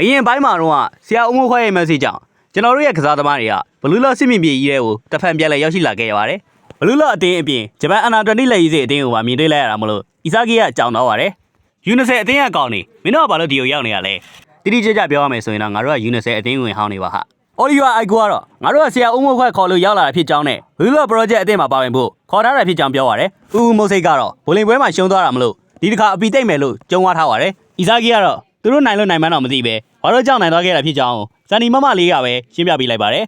အရင်ပိုင်းမှာတော့ဆရာဦးမိုးခွဲရဲ့ message ကြောင့်ကျွန်တော်တို့ရဲ့ကစားသမားတွေကဘလူးလော့စစ်မြင့်ပြည်ကြီးတွေကိုတစ်ဖန်ပြန်လဲရောက်ရှိလာခဲ့ရပါတယ်ဘလူးလော့အတင်းအပြင်ဂျပန်အနာတွန်တီလက်ရေးစီအတင်းကိုပါမြင်တွေ့လိုက်ရတာမလို့အီဆာဂီကအကြောင်းတော့ပါတယ်ယူနီဆက်အတင်းရဲ့အကောင်နေမင်းတို့ကဘာလို့ဒီကိုရောက်နေရလဲတိတိကျကျပြောရမယ်ဆိုရင်တော့ငါတို့ကယူနီဆက်အတင်းဝင်ဟောင်းနေပါဟာအော်လီဗာအိုက်ကိုကတော့ငါတို့ကဆရာဦးမိုးခွဲခေါ်လို့ရောက်လာတာဖြစ်ကြောင်းနဲ့ဘလူးလော့ project အတင်းမှာပါဝင်ဖို့ခေါ်ထားတာဖြစ်ကြောင်းပြောပါတယ်ဦးဦးမိုးစိတ်ကတော့ဘိုလင်ပွဲမှာရှုံးသွားတာမလို့ဒီတစ်ခါအပီတိတ်မယ်လို့ကြုံဝါထားပါတယ်အီဆာဂီကတော့ သူတို့နိုင်လို့နိုင်မှန်းတော့မသိပဲဘာလို့ကြောက်နိုင်သွားခဲ့တာဖြစ်ကြောင်းဇန်နီမမလေးကပဲရှင်းပြပေးလိုက်ပါတယ်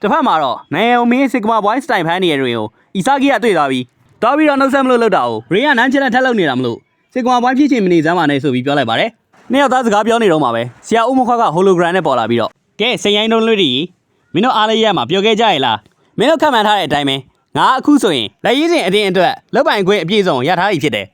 တစ်ဖက်မှာတော့နိုင်အောင်မင်းစစ်ကမာဘွိုင်းစတိုင်ဖန်နေရတွေကိုအီဆာဂီကတွေ့သွားပြီးတော်ပြီးတော့နှုတ်ဆက်မလို့လောက်တာကိုရေကနန်းချင်တဲ့ထက်လောက်နေတာမလို့စစ်ကမာဘွိုင်းဖြစ်ချင်မနေစမ်းပါနဲ့ဆိုပြီးပြောလိုက်ပါတယ်နှစ်ယောက်သားစကားပြောနေတော့မှာပဲဆရာဦးမခွားကဟိုလိုဂရမ်နဲ့ပေါ်လာပြီးတော့ကဲစင်ရိုင်းတုံးလွတ်တီမင်းတို့အားလေးရက်မှာပြောခဲ့ကြရဲ့လားမင်းတို့ခံမှန်းထားတဲ့အတိုင်းပဲငါအခုဆိုရင်လက်ရည်စဉ်အတင်းအတွက်လောက်ပိုင်ခွင့်အပြည့်စုံရထားပြီဖြစ်တယ်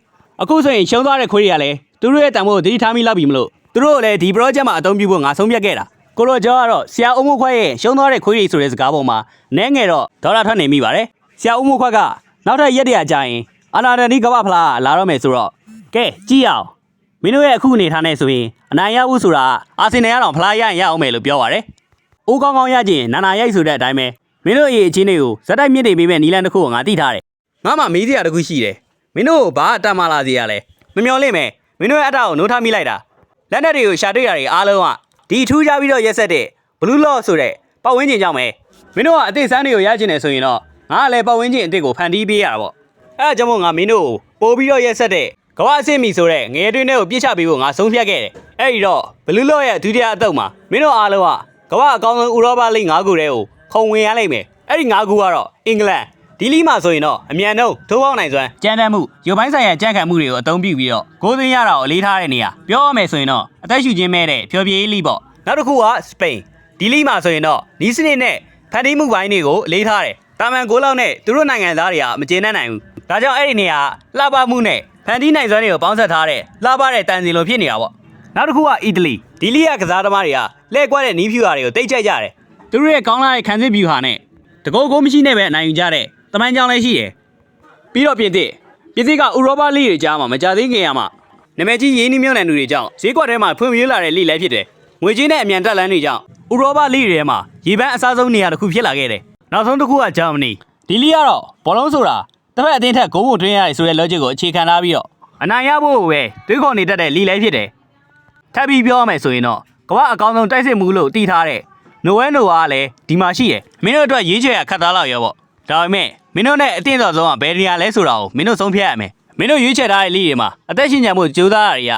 အခုဆိုရင်ရှုံးသွားတဲ့ခွေးတွေကလည်းသူတို့ရဲ့တန်ဖိုးကိုတတိထားမိလောက်ပြီမလို့ သူတို့ကလည်းဒီ project မှာအသုံးပြုဖို့ငါဆုံးဖြတ်ခဲ့တာကိုလိုကျော်ကတော့ဆရာဦးမိုးခွဲရဲ့ရှုံးသွားတဲ့ခွေးတွေဆိုတဲ့စကားပေါ်မှာနဲငယ်တော့ဒေါ်လာထွက်နေမိပါတယ်ဆရာဦးမိုးခွဲကနောက်ထပ်ရက်တရာကြာရင်အနာဒန်ဒီကမ္ဘာဖလားလာတော့မယ်ဆိုတော့ကဲကြည့်အောင်မင်းတို့ရဲ့အခုအနေထားနဲ့ဆိုရင်အနိုင်ရဖို့ဆိုတာအာဆင်နယ်ကတော့ဖလားရရင်ရအောင်မယ်လို့ပြောပါတယ်အိုးကောင်းကောင်းရခြင်းနာနာရိုက်ဆိုတဲ့အတိုင်းပဲမင်းတို့ရဲ့အချင်းတွေကိုဇက်တိုက်မြင့်နေပေးမဲ့နီလန်တစ်ခုကိုငါသိထားတယ်ငါမှမေးစရာတစ်ခုရှိတယ်မင်းတို့ကိုဘာအတတ်မှလာစီရလဲမမျော်လင့်မယ်မင်းတို့ရဲ့အတ္တကိုနိုးထားမိလိုက်တာ လက်နက်တွေကိုရှာတွေ့ရတွေအားလုံးကဒီထူးခြားပြီးတော့ရက်ဆက်တဲ့ blue law ဆိုတဲ့ပတ်ဝန်းကျင်ကြောင့်ပဲမင်းတို့ကအသေးစမ်းတွေကိုရကျင်နေဆိုရင်တော့ငါကလည်းပတ်ဝန်းကျင်အစ်စ်ကိုဖန်တီးပေးရတာပေါ့အဲဒါကြောင့်မို့ငါမင်းတို့ကိုပို့ပြီးတော့ရက်ဆက်တဲ့ကမ္ဘာအဆင့်မီဆိုတဲ့ငရဲတွင်းတွေကိုပြစ်ချပေးဖို့ငါဆုံးဖြတ်ခဲ့တယ်အဲ့ဒီတော့ blue law ရဲ့ဒုတိယအတုပ်မှာမင်းတို့အားလုံးကကမ္ဘာအကောင်းဆုံးဥရောပလိ၅ခုတည်းကိုခုံဝင်ရလိမ့်မယ်အဲ့ဒီ၅ခုကတော့အင်္ဂလန် ဒီလီမှာဆိုရင်တော့အမြန်နှုံထိုးပေါက်နိုင်စွမ်းကြမ်းတမ်းမှုရုပ်ပိုင်းဆိုင်ရာကြံ့ခံမှုတွေကိုအသုံးပြုပြီးတော့ဂိုးသွင်းရတာကိုအလေးထားတဲ့နေရာပြောရမယ်ဆိုရင်တော့အသက်ရှူခြင်းမဲ့တဲ့ဖြောပြေးလိပေါ့နောက်တစ်ခုကစပိန်ဒီလီမှာဆိုရင်တော့နီးစနစ်နဲ့ဖန်တီးမှုပိုင်းတွေကိုအလေးထားတယ်တာမန်ကိုလောက်နဲ့သူတို့နိုင်ငံသားတွေကမကျေနပ်နိုင်ဘူးဒါကြောင့်အဲ့ဒီနေရာလှပမှုနဲ့ဖန်တီးနိုင်စွမ်းတွေကိုပေါင်းစပ်ထားတဲ့လှပတဲ့တန်စီလိုဖြစ်နေတာပေါ့နောက်တစ်ခုကအီတလီဒီလီကကစားသမားတွေကလှည့်ကွက်တဲ့နီးဖြူဟာတွေကိုတိတ်ကြိုက်ကြတယ်သူတို့ရဲ့ကောင်းလာတဲ့ခံစစ်ဖြူဟာနဲ့တကောကိုမရှိနဲ့ပဲအနိုင်ယူကြတဲ့ တမန်ကြောင်လည်းရှိတယ်ပြီးတော့ပြင်သစ်ပြင်သစ်ကဥရောပလိတွေကြားမှာမကြသေးခင်ရမှာနာမည်ကြီးရင်းနှီးမြှုပ်နှံသူတွေကြောင့်ဈေးကွက်ထဲမှာဖွံ့ဖြိုးလာတဲ့လိလည်းဖြစ်တယ်။ငွေကြေးနဲ့အမြန်တက်လန်းတွေကြောင့်ဥရောပလိတွေထဲမှာရေပန်းအစားဆုံးနေရာတစ်ခုဖြစ်လာခဲ့တယ်။နောက်ဆုံးတစ်ခုကဂျာမနီဒီလိကတော့ဘောလုံးဆိုတာတစ်ဖက်အသင်းထက်ဂိုးပုံတွင်းရတယ်ဆိုတဲ့ logic ကိုအခြေခံထားပြီးတော့အနိုင်ရဖို့ပဲတွေးခေါ်နေတတ်တဲ့လိလည်းဖြစ်တယ်။ထပ်ပြီးပြောရမယ်ဆိုရင်တော့ကမ္ဘာအကောင်းဆုံးတိုက်စစ်မှုလို့တည်ထားတဲ့နိုဝဲနိုဝါကလည်းဒီမှာရှိတယ်။မင်းတို့အတွက်ရေးချယ်ရခတ်သားလောက်ရောပေါ့။ဒါပေမဲ့ မင်းတို့နဲ့အတင်းတော်ဆုံးကဘယ်နေရာလဲဆိုတာကိုမင်းတို့ဆုံးဖြတ်ရမယ်။မင်းတို့ရွေးချယ်ထားတဲ့လိတွေမှာအသက်ရှင်ကြံမှုကြိုးစားရတွေက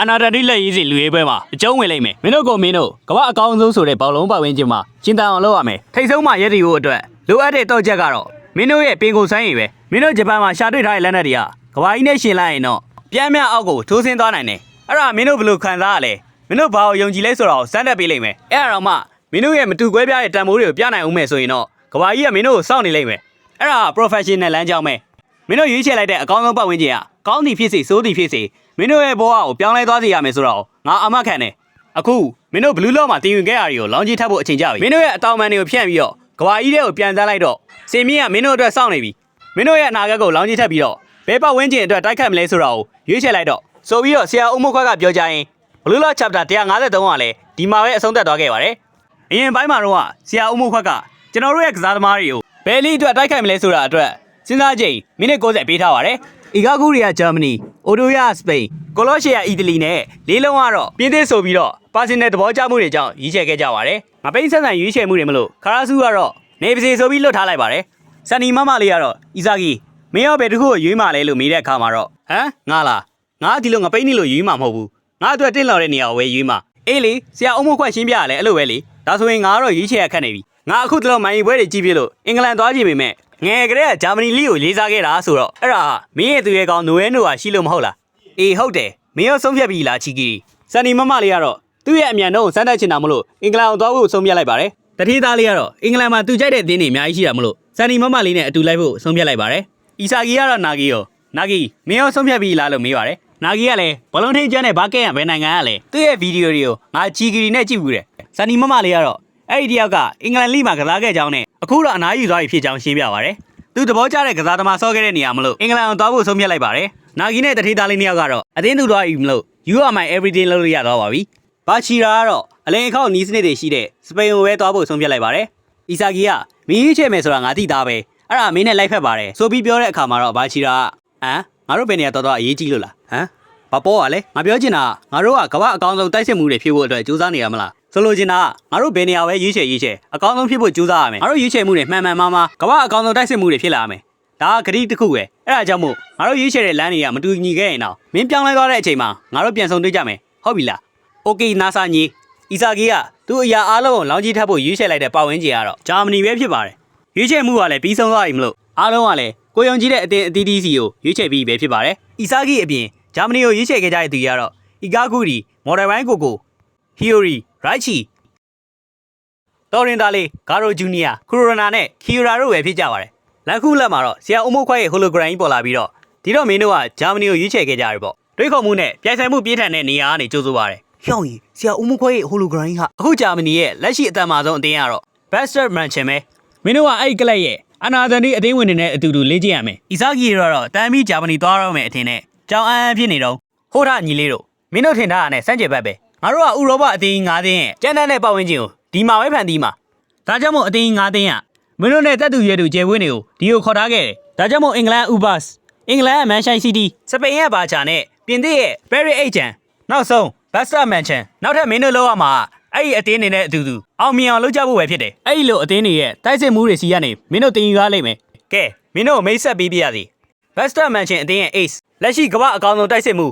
အနာတတိလက်ရေးစီလူရေးပွဲမှာအကျုံးဝင်လိမ့်မယ်။မင်းတို့ကမင်းတို့ကမ္ဘာအကောင်းဆုံးဆိုတဲ့ဘောလုံးပတ်ဝန်းကျင်မှာရှင်းတန်အောင်လုပ်ရမယ်။ထိတ်ဆုံးမှရက်တီကိုအတွက်လိုအပ်တဲ့တော့ချက်ကတော့မင်းတို့ရဲ့ပင်ကိုဆိုင်ရည်ပဲ။မင်းတို့ဂျပန်မှာရှာတွေ့ထားတဲ့လက်နက်တွေကကမ္ဘာကြီးနဲ့ရှင်လိုက်ရင်တော့ပြန်မြအောက်ကိုထိုးဆင်းသွားနိုင်တယ်။အဲ့ဒါမင်းတို့ဘယ်လိုခံစားရလဲ။မင်းတို့ဘာကိုယုံကြည်လဲဆိုတာကိုစမ်းသပ်ပေးလိမ့်မယ်။အဲ့ဒါတော့မှမင်းတို့ရဲ့မတူကွဲပြားတဲ့တန်ဖိုးတွေကိုပြနိုင်အောင်မယ်ဆိုရင်တော့ကမ္ဘာကြီးကမင်းတို့ကိုစောင့်နေလိမ့်မယ်။ အဲ့ဒါ professional လမ်းကြောင်းပဲ။မင်းတို့ရွေးချယ်လိုက်တဲ့အကောင်းဆုံးပတ်ဝန်းကျင်ကကောင်းသည်ဖြစ်စေဆိုးသည်ဖြစ်စေမင်းတို့ရဲ့ဘဝကိုပြောင်းလဲသွားစေရမယ်ဆိုတော့ငါအမခံတယ်။အခုမင်းတို့ဘလူးလော့မှာတင်ယူခဲ့ရတွေကိုလောင်းကြီးထပ်ဖို့အချိန်ကြပြီ။မင်းတို့ရဲ့အတောင်ပန်တွေကိုဖြန့်ပြီးတော့ကဘာကြီးတွေကိုပြန်စားလိုက်တော့စင်မြင့်ကမင်းတို့အတွက်စောင့်နေပြီ။မင်းတို့ရဲ့အနာဂတ်ကိုလောင်းကြီးထပ်ပြီးတော့ဘယ်ပတ်ဝန်းကျင်အတွက်တိုက်ခတ်မလဲဆိုတာကိုရွေးချယ်လိုက်တော့ဆိုပြီးတော့ဆရာဦးမခွက်ကပြောကြရင်ဘလူးလော့ chapter 153ကလည်းဒီမှာပဲအဆုံးသတ်သွားခဲ့ပါတယ်။အရင်ပိုင်းမှာတော့ဆရာဦးမခွက်ကကျွန်တော်တို့ရဲ့ကစားသမားတွေကို ဘယ်လိအတွက်တိုက်ခိုက်မလဲဆိုတာအတွက်စဉ်းစားကြည့်မိနစ်60ပေးထားပါတယ်။အီဂါကူရီယာဂျာမနီ၊အိုတိုယာစပိန်၊ကိုလော့ရှီယာအီတလီနဲ့လေးလုံးကတော့ပြင်းသစ်ဆိုပြီးတော့ပါစင်နယ်သဘောကျမှုတွေကြောင့်ရွေးချယ်ခဲ့ကြပါတယ်။မပိန်းဆက်ဆန်ရွေးချယ်မှုတွေမလို့ခရာဆူကတော့နေပါစေဆိုပြီးလွတ်ထားလိုက်ပါတယ်။ဆန်နီမမလေးကတော့အီဇာဂီမင်းရောဘယ်တစ်ခုကိုရွေးမှလဲလို့မေးတဲ့အခါမှာတော့ဟမ်ငါလားငါဒီလိုငပိန်းနေလို့ရွေးမှာမဟုတ်ဘူး။ငါအတွက်တင့်လော်တဲ့နေရာကိုပဲရွေးမှာ။အေးလေဆရာအုံမခွက်ရှင်းပြရလဲအဲ့လိုပဲလေ။ ဒါဆိုရင်ငါကတော့ရွေးချယ်ရခက်နေပြီ။ငါအခုတလုံးမိုင်းပွဲတွေကြည့်ပြလို့အင်္ဂလန်သွားကြည့်ပေမဲ့ငယ်ကလေးကဂျာမနီလိကိုလေးစားခဲ့တာဆိုတော့အဲ့ဒါမင်းရဲ့သူရဲ့ကောင်နိုရဲနိုဟာရှိလို့မဟုတ်လားအေးဟုတ်တယ်မင်းရောဆုံးဖြတ်ပြီလားချီကီစန်နီမမလေးကတော့သူ့ရဲ့အမြန်နှုန်းကိုစမ်းသပ်ချင်တာမလို့အင်္ဂလန်ကိုသွားဖို့ဆုံးဖြတ်လိုက်ပါတယ်တတိသားလေးကတော့အင်္ဂလန်မှာသူကြိုက်တဲ့အသင်းတွေအများကြီးရှိတာမလို့စန်နီမမလေးနဲ့အတူလိုက်ဖို့ဆုံးဖြတ်လိုက်ပါတယ်အီဆာဂီကတော့နာဂီရောနာဂီမင်းရောဆုံးဖြတ်ပြီလားလို့မေးပါတယ်နာဂီကလည်းဘလုံးထိန်ကျန်းနဲ့ဘာကဲရဘယ်နိုင်ငံကလဲသူ့ရဲ့ဗီဒီယိုတွေကိုငါချီကီနဲ့ကြည့်ဘူးတယ် စန်နီမမလေးကတော့အဲ့ဒီတယောက်ကအင်္ဂလန်လိမှာကစားခဲ့ကြောင်းနဲ့အခုတော့အနားယူသွားပြီဖြစ်ကြောင်းရှင်းပြပါတယ်သူသဘောကျတဲ့ကစားသမားဆော့ခဲ့တဲ့နေရာမလို့အင်္ဂလန်ကိုသွားဖို့ဆုံးဖြတ်လိုက်ပါတယ်။နာဂီနဲ့တထေးသားလေးနှစ်ယောက်ကတော့အသင်းသူသွားပြီမလို့ you are my everything လုပ်လို့ရတော့ပါပြီဘာချီရာကတော့အလင်အခောက်နီးစနစ်တွေရှိတဲ့စပိန်ကိုပဲသွားဖို့ဆုံးဖြတ်လိုက်ပါတယ်။အီဆာဂီကမင်းရေးချဲမယ်ဆိုတာငါသိသားပဲ။အဲ့ဒါမင်းနဲ့လိုက်ဖက်ပါတယ်။ဆိုပြီးပြောတဲ့အခါမှာတော့ဘာချီရာကဟမ်ငါတို့ဘယ်နေရာတော်တော်အရေးကြီးလို့လားဟမ်ဘာပေါ်ကလဲငါပြောချင်တာကငါတို့ကကမ္ဘာအကောင်းဆုံးတိုက်စစ်မှုတွေဖြစ်ဖို့အတွက်ကြိုးစားနေရမလား ဆိုလိုချင်တာကငါတို့ဘယ်နေရာပဲရွေးချယ်ရွေးချယ်အကောင်းဆုံးဖြစ်ဖို့ကြိုးစားရမယ်ငါတို့ရွေးချယ်မှုတွေမှန်မှန်မှားမှားကမ္ဘာအကောင်းဆုံးတိုက်စစ်မှုတွေဖြစ်လာရမယ်ဒါကဂတိတစ်ခုပဲအဲ့ဒါကြောင့်မို့ငါတို့ရွေးချယ်တဲ့လမ်းတွေကမတူညီခဲ့ရင်တော့မင်းပြောင်းလဲသွားတဲ့အချိန်မှာငါတို့ပြန်ဆုံတွေ့ကြမယ်ဟုတ်ပြီလားโอเคနာဆာညီအီဆာဂီကသူ့အရာအားလုံးကိုလောင်းကြီးထပ်ဖို့ရွေးချယ်လိုက်တဲ့ပတ်ဝန်းကျင်ကတော့ဂျာမနီပဲဖြစ်ပါတယ်ရွေးချယ်မှုကလည်းပြီးဆုံးသွားပြီမလို့အားလုံးကလည်းကိုယုံကြည်တဲ့အတင်းအသီးသီးစီကိုရွေးချယ်ပြီးပဲဖြစ်ပါတယ်အီဆာဂီအပြင်ဂျာမနီကိုရွေးချယ်ခဲ့ကြတဲ့သူတွေကတော့အီဂါဂူရီမော်ဒယ်ဝိုင်းကိုကိုဟီယိုရီ ရိုက်ချီတော်ရင်သားလေးဂါရိုဂျူနီယာခရိုရနာနဲ့ခီယူရာတို့ပဲဖြစ်ကြပါတယ်။လက်ခုလက်မှာတော့ဆရာအုံမိုးခွဲရဲ့ဟိုလိုဂရမ်ကြီးပေါ်လာပြီးတော့ဒီတော့မင်းတို့ကဂျာမနီကိုရွေးချယ်ခဲ့ကြရပေါ့။တွေးခေါ်မှုနဲ့ပြိုင်ဆိုင်မှုပြင်းထန်တဲ့နေရာကနေကြိုးဆိုပါတယ်။ဟျောင်းကြီးဆရာအုံမိုးခွဲရဲ့ဟိုလိုဂရမ်ကြီးဟာအခုဂျာမနီရဲ့လက်ရှိအသက်မှာဆုံးအတင်းကတော့ Bester Manchen ပဲ။မင်းတို့ကအဲ့ဒီကလပ်ရဲ့အနာသန်ဒီအတင်းဝင်နေတဲ့အတူတူလေ့ကျင့်ရမယ်။အီဇာဂီကတော့တန်ပြီးဂျာမနီသွားတော့မယ်အထင်နဲ့ကြောင်အန်းဖြစ်နေတော့ဟိုထညီလေးတို့မင်းတို့ထင်ထားတာနဲ့စမ်းကြယ်ဘက်ပဲ။ ငါတို့ကဥရောပအသင်းကြီး၅သင်းရဲ့ကျန်းတန်းတဲ့ပတ်ဝန်းကျင်ကိုဒီမှာပဲဖန်တီးမှာဒါကြောင့်မို့အတင်းကြီး၅တင်းကမင်းတို့နဲ့တက်သူရဲသူကျယ်ဝင်းတွေကိုဒီကိုခေါ်ထားခဲ့တယ်။ဒါကြောင့်မို့အင်္ဂလန်ဥဘတ်စ်အင်္ဂလန်ကမန်ရှိုင်းစီးတီးစပိန်ရဲ့ဘာချာနဲ့ပြင်သစ်ရဲ့ဘယ်ရီအိတ်ချန်နောက်ဆုံးဘတ်စတာမန်ချန်နောက်ထပ်မင်းတို့လောက်ရမှာအဲ့ဒီအတင်းနေတဲ့အတူတူအောင်မြင်အောင်လုပ်ကြဖို့ပဲဖြစ်တယ်။အဲ့ဒီလိုအတင်းတွေရဲ့တိုက်စစ်မှုတွေစီကနေမင်းတို့တင်ယူရလိမ့်မယ်။ကဲမင်းတို့မိတ်ဆက်ပြီးပြရစီ။ဘတ်စတာမန်ချန်အတင်းရဲ့ ace လက်ရှိကမ္ဘာအကောင်ဆုံးတိုက်စစ်မှု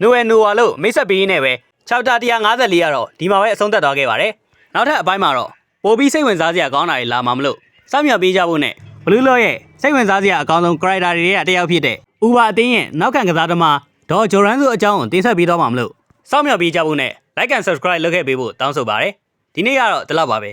နိုဝယ်နိုဝါလို့မိတ်ဆက်ပြီးရင်းနဲ့ပဲ6တာ154ကတော့ဒီမှာပဲအဆုံးသတ်သွားခဲ့ပါတယ်။နောက်ထပ်အပိုင်းမှာတော့ပိုပြီးစိတ်ဝင်စားစရာကောင်းတာတွေလာမှာမလို့စောင့်မျှော်ပေးကြဖို့နဲ့ဘလူးလော့ရဲ့စိတ်ဝင်စားစရာအကောင်းဆုံး character တွေရဲ့တယောက်ဖြစ်တဲ့ဥပါအတင်းရဲ့နောက်ခံကစားသမားဒေါ်ဂျိုရန်ဆိုအကြောင်းကိုတင်ဆက်ပေးတော့မှာမလို့စောင့်မျှော်ပေးကြဖို့နဲ့ like and subscribe လုပ်ခဲ့ပေးဖို့တောင်းဆိုပါရစေဒီနေ့ကတော့ဒီလောက်ပါပဲ